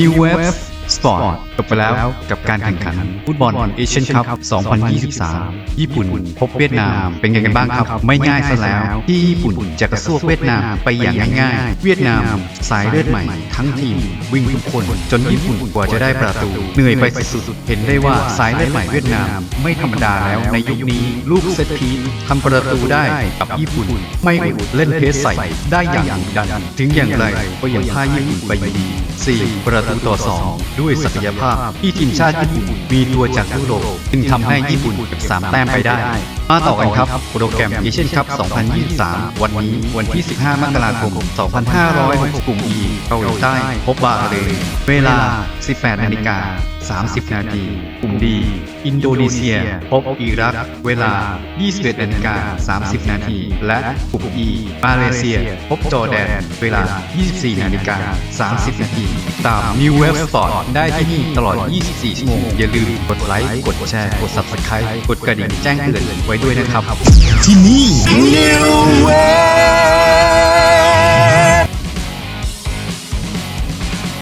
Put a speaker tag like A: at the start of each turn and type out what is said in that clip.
A: New Webs. Wave Sport จบไปแล้วกับการแข่งขันฟุตบอลเอเชียนคัพ 2023 ญี่ปุ่น พบเวียดนามเป็นไงกันบ้างครับ ไม่ง่ายซะแล้ว ที่ญี่ปุ่นจะกระซวกเวียดนามไปอย่างง่ายๆ เวียดนาม สายเลือดใหม่ ทั้งทีม วิ่งทุกคน จนญี่ปุ่นกว่าจะได้ประตู เหนื่อยไปสุดๆเห็นได้ว่าสายเลือดใหม่เวียดนาม ไม่ธรรมดาแล้วในยุคนี้ ลูกเซตพีทำประตูได้กับญี่ปุ่น ไม่อุดเล่นเพสใส่ได้อย่างดัน ถึงอย่างไรก็ยังพ่ายญี่ปุ่นไปอยู่ดี4ประตูต่อ2ด้วยศักยภาพที่ทีมชาติญี่ปุ่นมีตัวจากยุโรปจึงทำให้ญี่ปุ่นเก็บ3แต้มไปได้ มาต่อกันครับ โปรแกรมเอเชียนคัพ 2023 วันนี้วันที่ 15 มกราคม 2560กลุ่ม E เกาหลีใต้ พบบาห์เรนเวลา 18 นาฬิกา 30 นาทีกลุ่มดีอินโดนีเซีย พบอิรัก เวลา 21 นาฬิกา 30 นาที และกลุ่ม E มาเลเซีย พบจอร์แดน เวลา 24 นาฬิกา 30 นาที ตาม New Web Sport ได้ที่นี่ตลอด 24 ชั่วโมง อย่าลืมกดไลค์ กดแชร์ กด Subscribe กดกระดิ่งแจ้งเตือนไว้ด้วยนะครับ
B: ที่นี่ New Wave